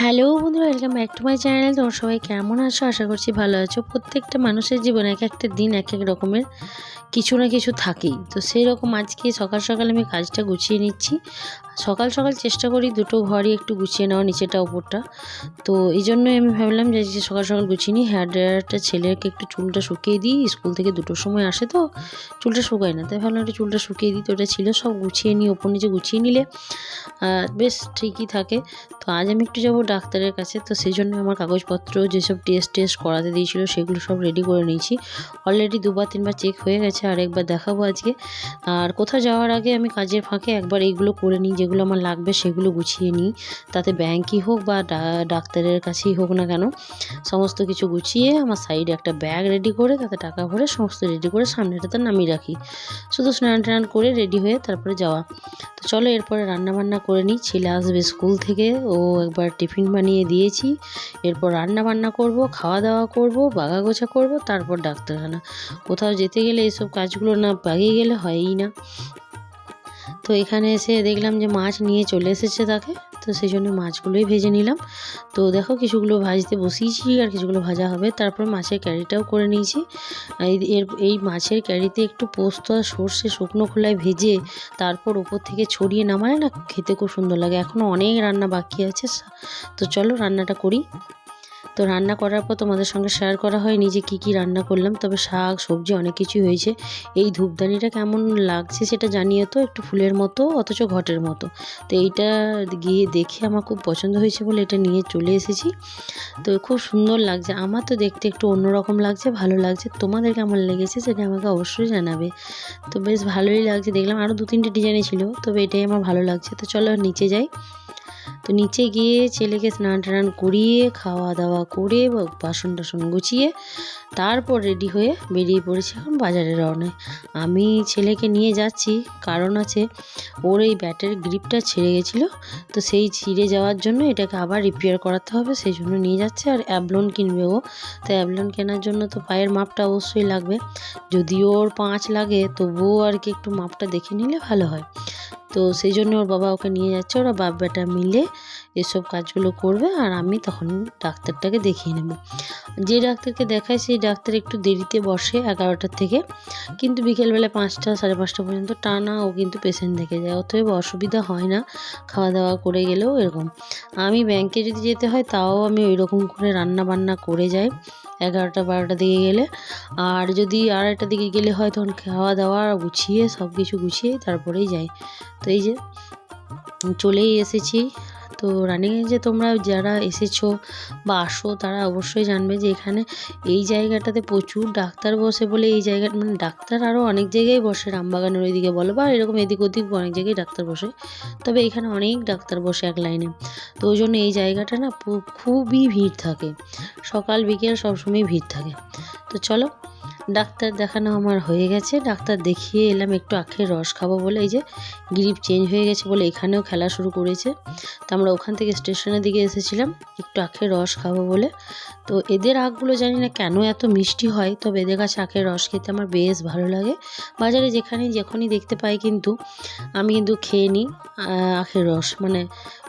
Hello বন্ধু welcome back to my channel তোমার সবাই কেমন আছো? আশা করছি ভালো আছো। প্রত্যেকটা মানুষের জীবনে এক একটা দিন, এক এক রকমের কিছু না কিছু থাকেই। তো সেই রকম আজকে সকাল সকাল আমি কাজটা গুছিয়ে নিচ্ছি। সকাল সকাল চেষ্টা করি দুটো ঘরই একটু গুছিয়ে নেওয়া নিচেটা ওপরটা তো এই জন্যই আমি ভাবলাম যে যে সকাল সকাল গুছিয়ে নিই, হেয়ার ড্রায়ারটা ছেলেকে একটু চুলটা শুকিয়ে দিই, স্কুল থেকে দুটোর সময় আসে তো, চুলটা শুকায় না। তাই ভাবলাম একটু চুলটা শুকিয়ে দিই, তো ওটা ছিল, সব গুছিয়ে নিই, ওপর নিচে গুছিয়ে নিলে বেশ ঠিকই থাকে। তো আজ আমি একটু যাব ডাক্তারের কাছে, তো সেই জন্য আমার কাগজপত্র, যেসব টেস্ট টেস্ট করাতে দিয়েছিল, সেগুলো সব রেডি করে নিয়েছি। অলরেডি দুবার তিনবার চেক হয়ে গেছে আর একবার দেখাবো আজকে। আর কোথাও যাওয়ার আগে আমি কাজের ফাঁকে একবার এইগুলো করে নিই যেগুলো আমার লাগবে সেগুলো গুছিয়ে নিই। তাতে ব্যাংকই হোক বা ডাক্তারের কাছেই হোক না কেন, সমস্ত কিছু গুছিয়ে আমার সাইডে একটা ব্যাগ রেডি করে, তাতে টাকা ভরে সমস্ত রেডি করে সামনেটাতে নামিয়ে রাখি। শুধু স্নান টান করে রেডি হয়ে তারপরে যাওয়া। তো চলো এরপরে রান্নাবান্না করে নিই। ছেলে আসবে স্কুল থেকে, ও একবার টিফিন বানিয়ে দিয়েছি। এরপর রান্নাবান্না করব খাওয়া দাওয়া করব বাগা গোছা করব, তারপর ডাক্তারখানা। কোথাও যেতে গেলে এইসব কাজগুলো না বাগিয়ে গেলে হয়ই না। তো এখানে এসে দেখলাম যে মাছ নিয়ে চলে এসেছে তাকে। তো সেই জন্য মাছগুলোই ভেজে নিলাম। তো দেখো কিছুগুলো ভাজতে বসিয়েছি আর কিছুগুলো ভাজা হবে। তারপর মাছের ক্যারিটাও করে নিয়েছি। এর, এই মাছের ক্যারিতে একটু পোস্ত আর সর্ষে শুকনো খোলায় ভেজে তারপর ওপর থেকে ছড়িয়ে নামালে না? খেতে খুব সুন্দর লাগে। এখনও অনেক রান্না বাকি আছে। তো চলো রান্নাটা করি। তো রান্না করার পর তোমাদের সঙ্গে শেয়ার করা হয়নি যে কী কী রান্না করলাম, তবে শাক, সবজি অনেক কিছুই হয়েছে। এই ধূপদানিটা কেমন লাগছে সেটা জানিয়ে তো, একটু ফুলের মতো অথচ ঘটের মতো। তো এইটা গিয়ে দেখে আমার খুব পছন্দ হয়েছে বলে এটা নিয়ে চলে এসেছি। তো খুব সুন্দর লাগছে, আমার তো দেখতে একটু অন্যরকম লাগছে, ভালো লাগছে। তোমাদের কেমন লেগেছে সেটা আমাকে অবশ্যই জানাবে। তো বেশ ভালোই লাগছে, দেখলাম আরও দু তিনটে ডিজাইনে ছিল, তবে এটাই আমার ভালো লাগছে। তো চলো নিচে যাই। তো নিচে গিয়ে ছেলেকে স্নান টান করিয়ে খাওয়া দাওয়া করে বাসন টাসন গুছিয়ে, তারপর রেডি হয়ে বেরিয়ে পড়েছি এখন বাজারে রওনায় আমি ছেলেকে নিয়ে যাচ্ছি, কারণ আছে ওর এই ব্যাটের গ্রিপটা ছেড়ে গেছিল, তো সেই ছিঁড়ে যাওয়ার জন্য এটাকে আবার রিপেয়ার করাতে হবে, সেই জন্য নিয়ে যাচ্ছে আর অ্যাবলন কিনবে ও। তো অ্যাবলন কেনার জন্য তো পায়ের মাপটা অবশ্যই লাগবে। যদিও ওর পাঁচ লাগে, তবুও আর কি একটু মাপটা দেখে নিলে ভালো হয়। তো সেই জন্য ওর বাবা ওকে নিয়ে যাচ্ছে ওরা বাপ বেটা মিলে এসব কাজগুলো করবে আর আমি তখন ডাক্তারটাকে দেখিয়ে নেব। যে ডাক্তারকে দেখায় সেই ডাক্তার একটু দেরিতে বসে এগারোটার থেকে, কিন্তু বিকেলবেলা পাঁচটা, সাড়ে পাঁচটা পর্যন্ত টানা ও কিন্তু পেশেন্ট দেখে যায়। অতএব অসুবিধা হয় না খাওয়া দাওয়া করে গেলেও এরকম। আমি ব্যাংকে যদি যেতে হয় তাও আমি ওই রকম করে রান্না বান্না করে যাই এগারোটা, বারোটা দিকে গেলে। আর যদি আড়াইটা দিকে গেলে হয় তখন খাওয়া দাওয়া গুছিয়ে সব কিছু গুছিয়ে তারপরেই যাই। তো এই যে, চলেই এসেছি। তো রানিংয়ে যে তোমরা যারা এসেছ বা আসো, তারা অবশ্যই জানবে যে এখানে এই জায়গাটাতে প্রচুর ডাক্তার বসে বলে এই জায়গা মানে ডাক্তার আরও অনেক জায়গায় বসে, রামবাগানের ওইদিকে বলো বা এরকম এদিক ওদিক অনেক জায়গায় ডাক্তার বসে। তবে এখানে অনেক ডাক্তার বসে এক লাইনে তো ওই জন্য এই জায়গাটা না খুবই ভিড় থাকে। সকাল বিকেল সবসময় ভিড় থাকে। তো চলো ডাক্তার দেখানো আমার হয়ে গেছে। ডাক্তার দেখিয়ে এলাম, একটু আখের রস খাব বলে। এই যে, গ্রিপ চেঞ্জ হয়ে গেছে বলে এখানেও খেলা শুরু করেছে। তো আমরা ওখান থেকে স্টেশনের দিকে এসেছিলাম, একটু আখের রস খাব বলে। তো এদের আখগুলো জানি না কেন এত মিষ্টি হয়, তবে এদের কাছে আখের রস খেতে আমার বেশ ভালো লাগে। বাজারে যেখানে যখনই দেখতে পাই কিন্তু, আমি কিন্তু খেয়ে নিই আখের রস। মানে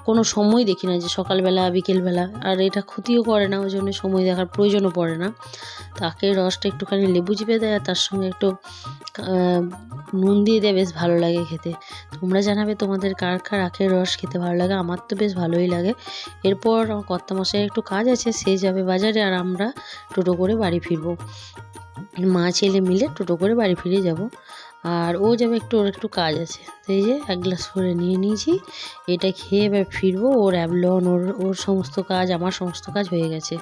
কোনো সময় দেখি না যে সকালবেলা, বিকেলবেলা। আর এটা ক্ষতিও করে না, ওই জন্য সময় দেখার প্রয়োজনও পড়ে না। তো আখের রসটা একটুখানি লেবু চিপে দেয় তার সঙ্গে একটু নুন দিয়ে দেয় বেশ ভালো লাগে খেতে। তোমরা জানাবে তোমাদের কার কার আখের রস খেতে ভালো লাগে, আমার তো বেশ ভালোই লাগে। এরপর আমার কর্তামশাই একটু কাজ আছে, সে যাবে বাজারে আর আমরা টোটো করে বাড়ি ফিরবো। মা ছেলে মিলে টোটো করে বাড়ি ফিরে যাব। আর ও যাবে একটু, ওর একটু কাজ আছে। এই যে এক গ্লাস করে নিয়ে নিয়েছি। এটা খেয়ে এবার ফিরবো, ওর অ্যাবলন, ওর ওর সমস্ত কাজ, আমার সমস্ত কাজ হয়ে গেছে।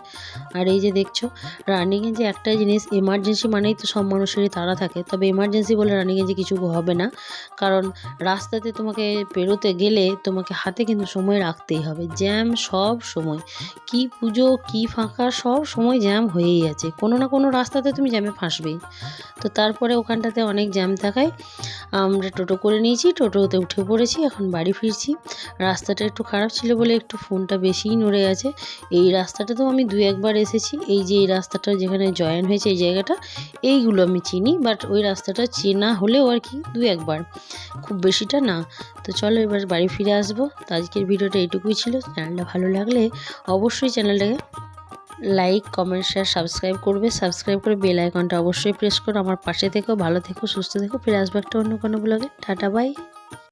আর এই যে দেখছ রানিগঞ্জে একটা জিনিস এমার্জেন্সি মানেই তো সব মানুষেরই তাড়া থাকে। তবে এমার্জেন্সি বলে রানিগঞ্জে কিছু হবে না। কারণ রাস্তাতে তোমাকে পেরোতে গেলে তোমাকে হাতে কিন্তু সময় রাখতেই হবে। জ্যাম সব সময়। কি পুজো, কি ফাঁকা, সব সময় জ্যাম হয়েই আছে। কোনো না কোনো রাস্তাতে তুমি জ্যামে ফাঁসবেই। তো তারপরে ওখানটাতে অনেক জ্যাম থাকে। থাকায় আমরা টোটো করে নিয়েছি, টোটোতে উঠে পড়েছি, এখন বাড়ি ফিরছি। রাস্তাটা একটু খারাপ ছিল বলে একটু ফোনটা বেশিই নড়ে গেছে। এই রাস্তাটাতেও আমি দু একবার এসেছি। এই যে এই রাস্তাটা যেখানে জয়েন হয়েছে এই জায়গাটা, এইগুলো আমি চিনি বাট ওই রাস্তাটা চেনা হলেও আর কি দু একবার। খুব বেশিটা না। তো চলো এবার বাড়ি ফিরে আসব। তো আজকের ভিডিওটা এইটুকুই ছিল। চ্যানেলটা ভালো লাগলে অবশ্যই চ্যানেলটাকে লাইক কমেন্ট শেয়ার সাবস্ক্রাইব করবে। সাবস্ক্রাইব করে বেল আইকনটা অবশ্যই প্রেস করো। আমার পাশে থেকো, ভালো থেকো, সুস্থ থেকো। ফিরে আসব একটা অন্য কোনো ব্লগে টাটা বাই